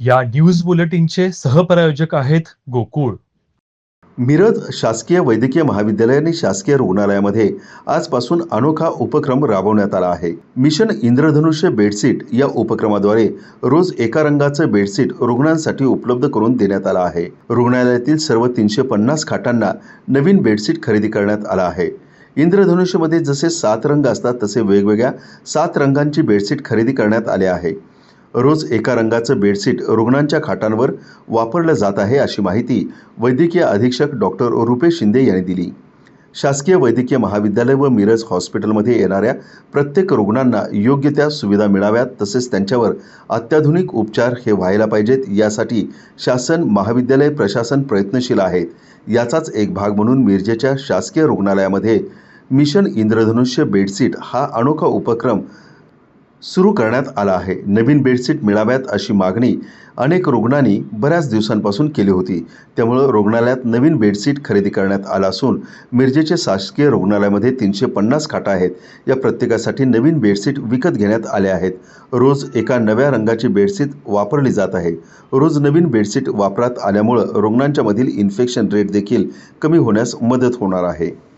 या न्यूज बुलेटिनचे सहप्रायोजक आहेत गोकुळ. मिरज शासकीय वैद्यकीय महाविद्यालय आणि शासकीय रुग्णालयामध्ये आजपासून अनोखा उपक्रम राबवण्यात आला आहे. मिशन इंद्रधनुष्य बेडशीट या उपक्रमाद्वारे रोज एका रंगाचं बेडशीट रुग्णांसाठी उपलब्ध करून देण्यात आलं आहे. रुग्णालयातील सर्व तीनशे पन्नास खाटांना नवीन बेडशीट खरेदी करण्यात आला आहे. इंद्रधनुष्यमध्ये जसे सात रंग असतात तसे वेगवेगळ्या सात रंगांची बेडशीट खरेदी करण्यात आले आहे. रोज एका रंगाचं बेडशीट रुग्णांच्या खाटांवर वापरलं जात आहे अशी माहिती वैद्यकीय अधीक्षक डॉक्टर रुपेश शिंदे यांनी दिली. शासकीय वैद्यकीय महाविद्यालय व मिरज हॉस्पिटलमध्ये येणाऱ्या प्रत्येक रुग्णांना योग्य त्या सुविधा मिळाव्यात तसेच त्यांच्यावर अत्याधुनिक उपचार हे व्हायला पाहिजेत यासाठी शासन महाविद्यालय प्रशासन प्रयत्नशील आहेत. याचाच एक भाग म्हणून मिरजेच्या शासकीय रुग्णालयामध्ये मिशन इंद्रधनुष्य बेडशीट हा अनोखा उपक्रम सुरू करण्यात आला आहे. नवीन बेडशीट मिळाव्यात अशी मागणी अनेक रुग्णांनी बऱ्याच दिवसांपासून केली होती. त्यामुळं रुग्णालयात नवीन बेडशीट खरेदी करण्यात आला असून मिरजेचे शासकीय रुग्णालयामध्ये तीनशे पन्नास खाटा आहेत. या प्रत्येकासाठी नवीन बेडशीट विकत घेण्यात आल्या आहेत. रोज एका नव्या रंगाची बेडशीट वापरली जात आहे. रोज नवीन बेडशीट वापरात आल्यामुळं रुग्णांच्यामधील इन्फेक्शन रेट देखील कमी होण्यास मदत होणार आहे.